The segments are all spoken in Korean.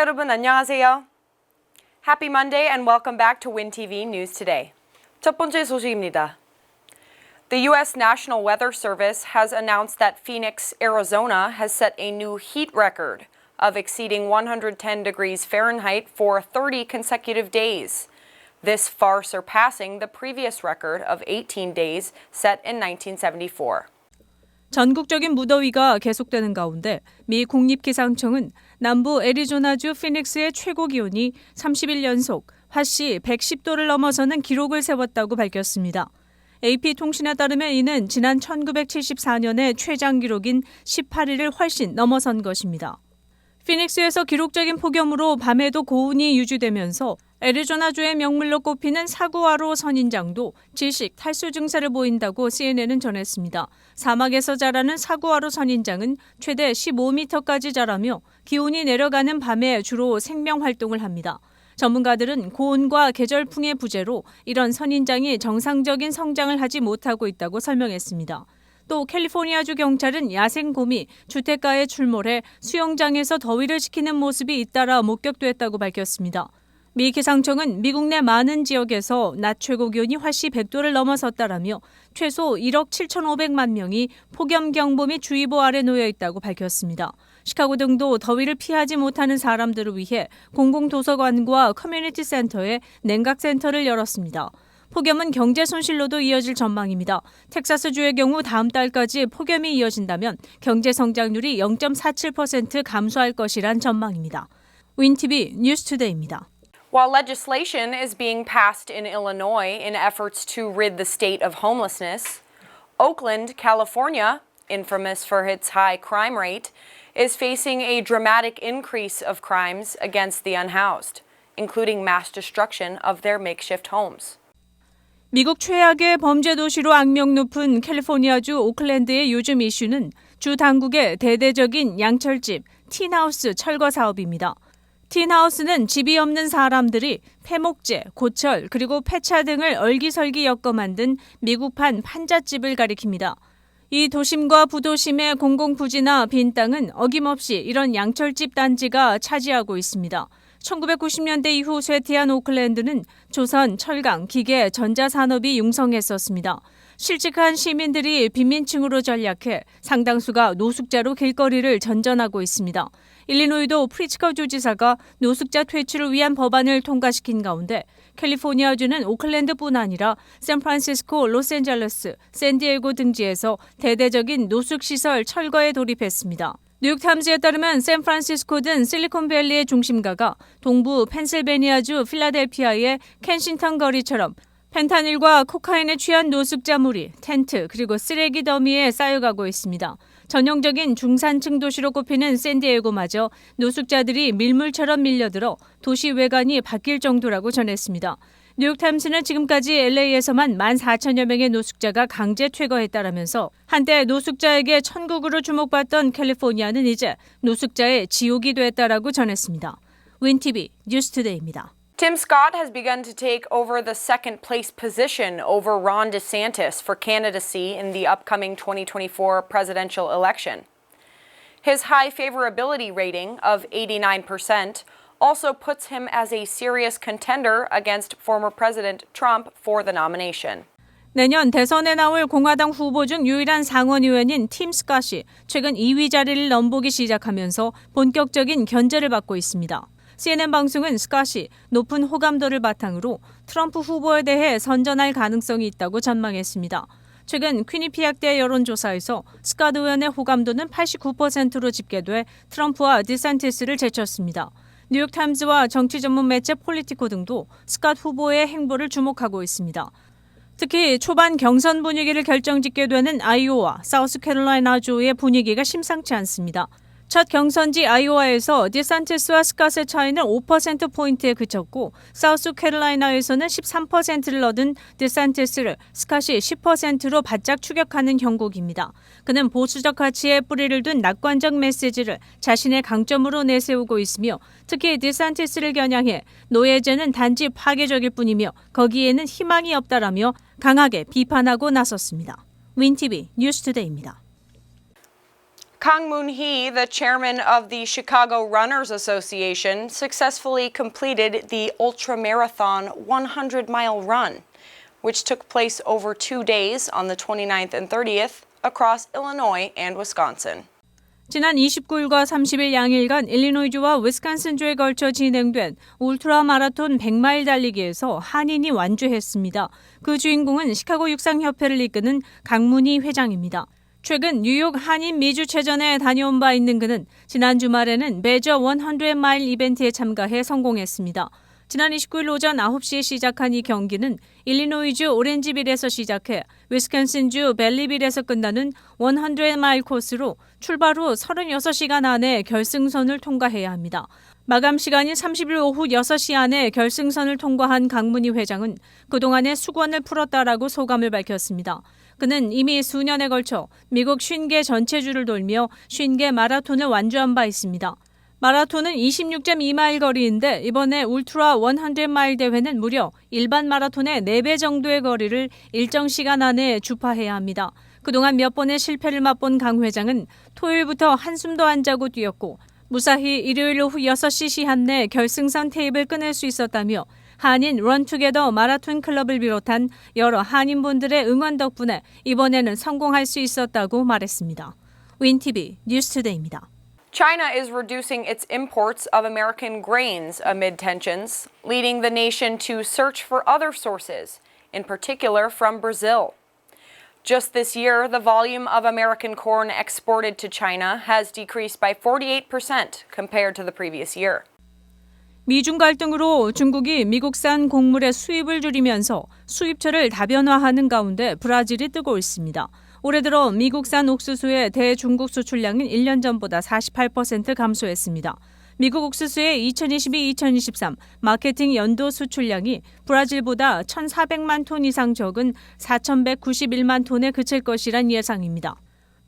여러분 안녕하세요. Happy Monday and welcome back to Win TV News Today. 첫 번째 소식입니다. The U.S. National Weather Service has announced that Phoenix, Arizona has set a new heat record of exceeding 110 degrees Fahrenheit for 30 consecutive days. This far surpassing the previous record of 18 days set in 1974. 전국적인 무더위가 계속되는 가운데 미 국립기상청은 남부 애리조나주 피닉스의 최고 기온이 30일 연속 화씨 110도를 넘어서는 기록을 세웠다고 밝혔습니다. AP통신에 따르면 이는 지난 1974년의 최장 기록인 18일을 훨씬 넘어선 것입니다. 피닉스에서 기록적인 폭염으로 밤에도 고온이 유지되면서 애리조나주의 명물로 꼽히는 사구아로 선인장도 질식, 탈수 증세를 보인다고 CNN은 전했습니다. 사막에서 자라는 사구아로 선인장은 최대 15m까지 자라며 기온이 내려가는 밤에 주로 생명 활동을 합니다. 전문가들은 고온과 계절풍의 부재로 이런 선인장이 정상적인 성장을 하지 못하고 있다고 설명했습니다. 또 캘리포니아주 경찰은 야생곰이 주택가에 출몰해 수영장에서 더위를 식히는 모습이 잇따라 목격됐다고 밝혔습니다. 미 기상청은 미국 내 많은 지역에서 낮 최고 기온이 화씨 100도를 넘어섰다라며 최소 1억 7,500만 명이 폭염경보 및 주의보 아래 놓여 있다고 밝혔습니다. 시카고 등도 더위를 피하지 못하는 사람들을 위해 공공도서관과 커뮤니티 센터에 냉각센터를 열었습니다. 폭염은 경제 손실로도 이어질 전망입니다. 텍사스주의 경우 다음 달까지 폭염이 이어진다면 경제 성장률이 0.47% 감소할 것이란 전망입니다. 윈티비 뉴스투데이입니다. While legislation is being passed in Illinois in efforts to rid the state of homelessness, Oakland, California, infamous for its high crime rate, is facing a dramatic increase of crimes against the unhoused, including mass destruction of their makeshift homes. 미국 최악의 범죄 도시로 악명 높은 캘리포니아주 오클랜드의 요즘 이슈는 주 당국의 대대적인 양철집 틴하우스 철거 사업입니다. 틴하우스는 집이 없는 사람들이 폐목재, 고철, 그리고 폐차 등을 얼기설기 엮어 만든 미국판 판잣집을 가리킵니다. 이 도심과 부도심의 공공부지나 빈 땅은 어김없이 이런 양철집 단지가 차지하고 있습니다. 1990년대 이후 쇠퇴한 오클랜드는 조선, 철강, 기계, 전자산업이 융성했었습니다. 실직한 시민들이 빈민층으로 전략해 상당수가 노숙자로 길거리를 전전하고 있습니다. 일리노이도 프리츠커 주지사가 노숙자 퇴출을 위한 법안을 통과시킨 가운데 캘리포니아주는 오클랜드뿐 아니라 샌프란시스코, 로스앤젤레스, 샌디에고 등지에서 대대적인 노숙시설 철거에 돌입했습니다. 뉴욕타임즈에 따르면 샌프란시스코든 실리콘밸리의 중심가가 동부 펜실베니아주 필라델피아의 켄싱턴 거리처럼 펜타닐과 코카인에 취한 노숙자 무리, 텐트, 그리고 쓰레기 더미에 쌓여가고 있습니다. 전형적인 중산층 도시로 꼽히는 샌디에고마저 노숙자들이 밀물처럼 밀려들어 도시 외관이 바뀔 정도라고 전했습니다. 뉴욕타임스는 지금까지 LA에서만 14,000여 명의 노숙자가 강제 퇴거했다라면서 한때 노숙자에게 천국으로 주목받던 캘리포니아는 이제 노숙자의 지옥이 됐다라고 전했습니다. 윈티비 뉴스투데이입니다. Tim Scott has begun to take over the second place position over Ron DeSantis for candidacy in the upcoming 2024 presidential election. His high favorability rating of 89% also puts him as a serious contender against former President Trump for the nomination. 내년 대선에 나올 공화당 후보 중 유일한 상원 의원인 팀 스캇이 최근 2위 자리를 넘보기 시작하면서 본격적인 견제를 받고 있습니다. CNN 방송은 스캇이 높은 호감도를 바탕으로 트럼프 후보에 대해 선전할 가능성이 있다고 전망했습니다. 최근 퀴니피악대 여론조사에서 스캇 의원의 호감도는 89%로 집계돼 트럼프와 디산티스를 제쳤습니다. 뉴욕타임즈와 정치 전문 매체 폴리티코 등도 스캇 후보의 행보를 주목하고 있습니다. 특히 초반 경선 분위기를 결정짓게 되는 아이오와 사우스캐롤라이나주의 분위기가 심상치 않습니다. 첫 경선지 아이오와에서 디산티스와 스캇의 차이는 5%포인트에 그쳤고 사우스캐롤라이나에서는 13%를 얻은 디산티스를 스캇이 10%로 바짝 추격하는 형국입니다. 그는 보수적 가치에 뿌리를 둔 낙관적 메시지를 자신의 강점으로 내세우고 있으며 특히 디산티스를 겨냥해 노예제는 단지 파괴적일 뿐이며 거기에는 희망이 없다라며 강하게 비판하고 나섰습니다. 윈티비 뉴스투데이입니다. Kang Moon Hee, the chairman of the Chicago Runners Association, successfully completed the ultramarathon 100 mile run, which took place over two days on the 29th and 30th across Illinois and Wisconsin. 지난 29일과 30일 양일간 일리노이주와 위스콘신주에 걸쳐 진행된 울트라 마라톤 100마일 달리기에서 한인이 완주했습니다. 그 주인공은 시카고 육상협회를 이끄는 강문희 회장입니다. 최근 뉴욕 한인 미주체전에 다녀온 바 있는 그는 지난 주말에는 메저 100마일 이벤트에 참가해 성공했습니다. 지난 29일 오전 9시에 시작한 이 경기는 일리노이주 오렌지빌에서 시작해 위스콘신주 벨리빌에서 끝나는 100마일 코스로 출발 후 36시간 안에 결승선을 통과해야 합니다. 마감 시간인 30일 오후 6시 안에 결승선을 통과한 강문희 회장은 그동안의 수건을 풀었다라고 소감을 밝혔습니다. 그는 이미 수년에 걸쳐 미국 50개 전체주를 돌며 50개 마라톤을 완주한 바 있습니다. 마라톤은 26.2마일 거리인데 이번에 울트라 100마일 대회는 무려 일반 마라톤의 4배 정도의 거리를 일정 시간 안에 주파해야 합니다. 그동안 몇 번의 실패를 맛본 강 회장은 토요일부터 한숨도 안 자고 뛰었고 무사히 일요일 오후 6시 시한 내 결승선 테이블 끊을 수 있었다며 한인 런투게더 마라톤 클럽을 비롯한 여러 한인분들의 응원 덕분에 이번에는 성공할 수 있었다고 말했습니다. 윈티비 뉴스투데이입니다. China is reducing its imports of American grains amid tensions, leading the nation to search for other sources, in particular from Brazil. Just this year, the volume of American corn exported to China has decreased by 48% compared to the previous year. 미중 갈등으로 중국이 미국산 곡물의 수입을 줄이면서 수입처를 다변화하는 가운데 브라질이 뜨고 있습니다. 올해 들어 미국산 옥수수의 대중국 수출량은 1년 전보다 48% 감소했습니다. 미국 옥수수의 2022-2023 마케팅 연도 수출량이 브라질보다 1,400만 톤 이상 적은 4,191만 톤에 그칠 것이란 예상입니다.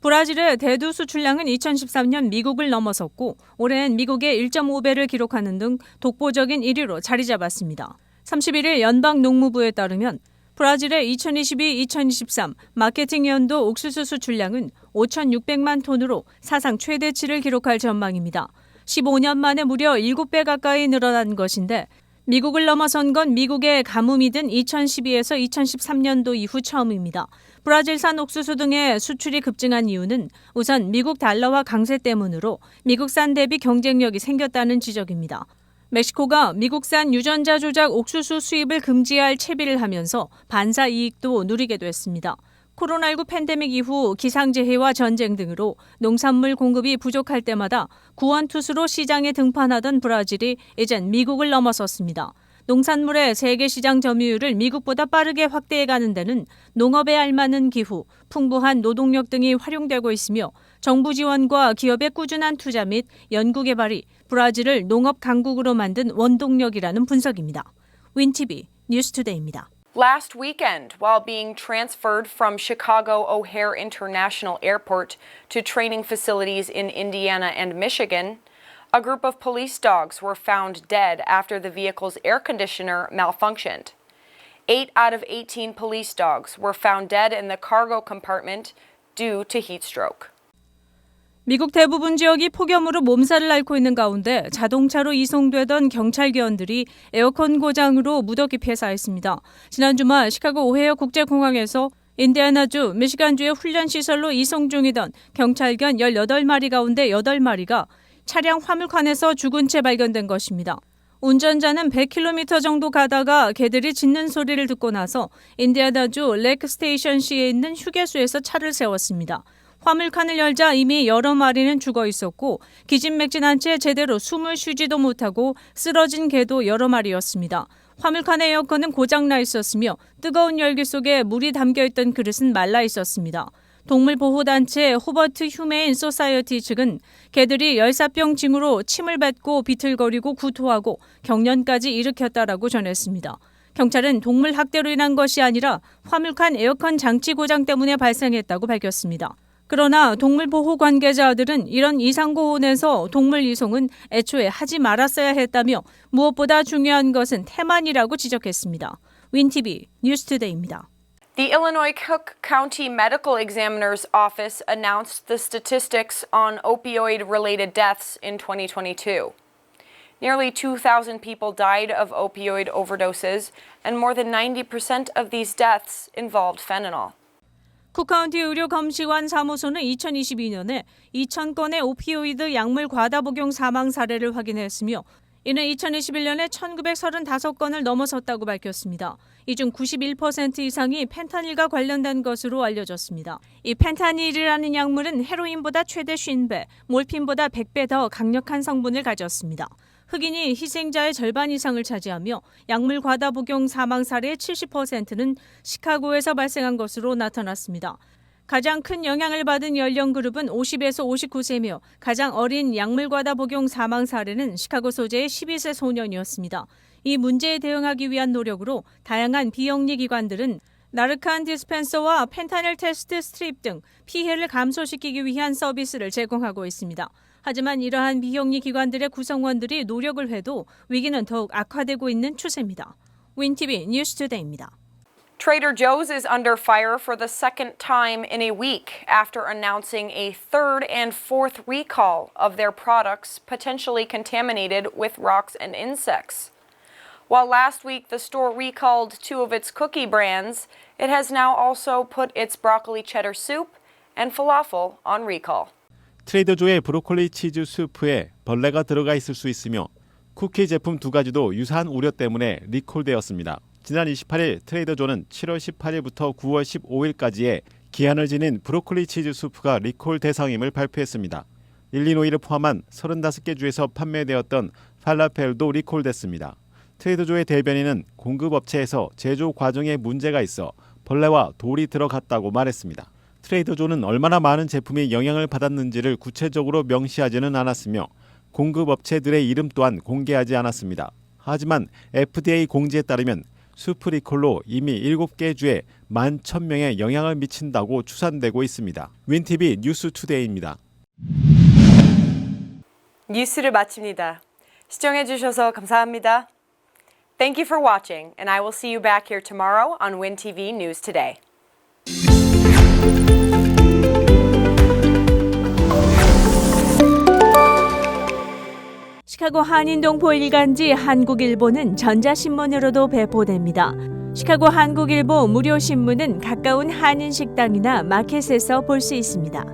브라질의 대두 수출량은 2013년 미국을 넘어섰고 올해는 미국의 1.5배를 기록하는 등 독보적인 1위로 자리 잡았습니다. 31일 연방 농무부에 따르면 브라질의 2022-2023 마케팅 연도 옥수수 수출량은 5,600만 톤으로 사상 최대치를 기록할 전망입니다. 15년 만에 무려 7배 가까이 늘어난 것인데 미국을 넘어선 건 미국의 가뭄이 든 2012에서 2013년도 이후 처음입니다. 브라질산 옥수수 등의 수출이 급증한 이유는 우선 미국 달러와 강세 때문으로 미국산 대비 경쟁력이 생겼다는 지적입니다. 멕시코가 미국산 유전자 조작 옥수수 수입을 금지할 채비를 하면서 반사 이익도 누리게 됐습니다. 코로나19 팬데믹 이후 기상재해와 전쟁 등으로 농산물 공급이 부족할 때마다 구원투수로 시장에 등판하던 브라질이 이젠 미국을 넘어섰습니다. 농산물의 세계 시장 점유율을 미국보다 빠르게 확대해가는 데는 농업에 알맞는 기후, 풍부한 노동력 등이 활용되고 있으며 정부 지원과 기업의 꾸준한 투자 및 연구 개발이 브라질을 농업 강국으로 만든 원동력이라는 분석입니다. 윈티비 뉴스투데이입니다. Last weekend, while being transferred from Chicago O'Hare International Airport to training facilities in Indiana and Michigan, a group of police dogs were found dead after the vehicle's air conditioner malfunctioned. Eight out of 18 police dogs were found dead in the cargo compartment due to heat stroke. 미국 대부분 지역이 폭염으로 몸살을 앓고 있는 가운데 자동차로 이송되던 경찰견들이 에어컨 고장으로 무더기 폐사했습니다. 지난 주말 시카고 오헤어 국제공항에서 인디아나주, 미시간주의 훈련시설로 이송 중이던 경찰견 18마리 가운데 8마리가 차량 화물칸에서 죽은 채 발견된 것입니다. 운전자는 100km 정도 가다가 개들이 짖는 소리를 듣고 나서 인디아나주 레크 스테이션시에 있는 휴게소에서 차를 세웠습니다. 화물칸을 열자 이미 여러 마리는 죽어 있었고 기진맥진한 채 제대로 숨을 쉬지도 못하고 쓰러진 개도 여러 마리였습니다. 화물칸의 에어컨은 고장나 있었으며 뜨거운 열기 속에 물이 담겨 있던 그릇은 말라 있었습니다. 동물보호단체 호버트 휴메인 소사이어티 측은 개들이 열사병 징후로 침을 뱉고 비틀거리고 구토하고 경련까지 일으켰다라고 전했습니다. 경찰은 동물 학대로 인한 것이 아니라 화물칸 에어컨 장치 고장 때문에 발생했다고 밝혔습니다. 그러나 동물 보호 관계자들은 이런 이상고온에서 동물 이송은 애초에 하지 말았어야 했다며 무엇보다 중요한 것은 태만이라고 지적했습니다. 윈티비 뉴스투데이입니다. The Illinois Cook County Medical Examiner's Office announced the statistics on opioid related deaths in 2022. Nearly 2,000 people died of opioid overdoses, and more than 90% of these deaths involved fentanyl. 쿠카운티 의료검시관 사무소는 2022년에 2,000건의 오피오이드 약물 과다 복용 사망 사례를 확인했으며 이는 2021년에 1,935건을 넘어섰다고 밝혔습니다. 이 중 91% 이상이 펜타닐과 관련된 것으로 알려졌습니다. 이 펜타닐이라는 약물은 헤로인보다 최대 50배, 몰핀보다 100배 더 강력한 성분을 가졌습니다. 흑인이 희생자의 절반 이상을 차지하며 약물 과다 복용 사망 사례의 70%는 시카고에서 발생한 것으로 나타났습니다. 가장 큰 영향을 받은 연령 그룹은 50에서 59세며 가장 어린 약물 과다 복용 사망 사례는 시카고 소재의 12세 소년이었습니다. 이 문제에 대응하기 위한 노력으로 다양한 비영리 기관들은 나르칸 디스펜서와 펜타닐 테스트 스트립 등 피해를 감소시키기 위한 서비스를 제공하고 있습니다. 하지만 이러한 비영리 기관들의 구성원들이 노력을 해도 위기는 더욱 악화되고 있는 추세입니다. 윈티비 뉴스투데이입니다. Trader Joe's is under fire for the second time in a week after announcing a third and fourth recall of their products potentially contaminated with rocks and insects. While last week the store recalled two of its cookie brands, it has now also put its broccoli cheddar soup and falafel on recall. 트레이더조의 브로콜리 치즈 수프에 벌레가 들어가 있을 수 있으며 쿠키 제품 두 가지도 유사한 우려 때문에 리콜되었습니다. 지난 28일 트레이더조는 7월 18일부터 9월 15일까지의 기한을 지닌 브로콜리 치즈 수프가 리콜 대상임을 발표했습니다. 일리노이를 포함한 35개 주에서 판매되었던 팔라펠도 리콜됐습니다. 트레이더조의 대변인은 공급업체에서 제조 과정에 문제가 있어 벌레와 돌이 들어갔다고 말했습니다. 트레이더조는 얼마나 많은 제품이 영향을 받았는지를 구체적으로 명시하지는 않았으며 공급업체들의 이름 또한 공개하지 않았습니다. 하지만 FDA 공지에 따르면 수프리콜로 이미 7개 주에 11,000명에 영향을 미친다고 추산되고 있습니다. 윈티비 뉴스투데이입니다. 뉴스를 마칩니다. 시청해주셔서 감사합니다. Thank you for watching, and I will see you back here tomorrow on WinTV News Today. 시카고 한인동포 일간지 한국일보는 전자신문으로도 배포됩니다. 시카고 한국일보 무료 신문은 가까운 한인 식당이나 마켓에서 볼 수 있습니다.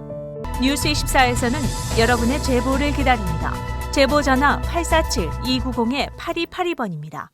뉴스 24에서는 여러분의 제보를 기다립니다. 제보 전화 847-290-8282번입니다.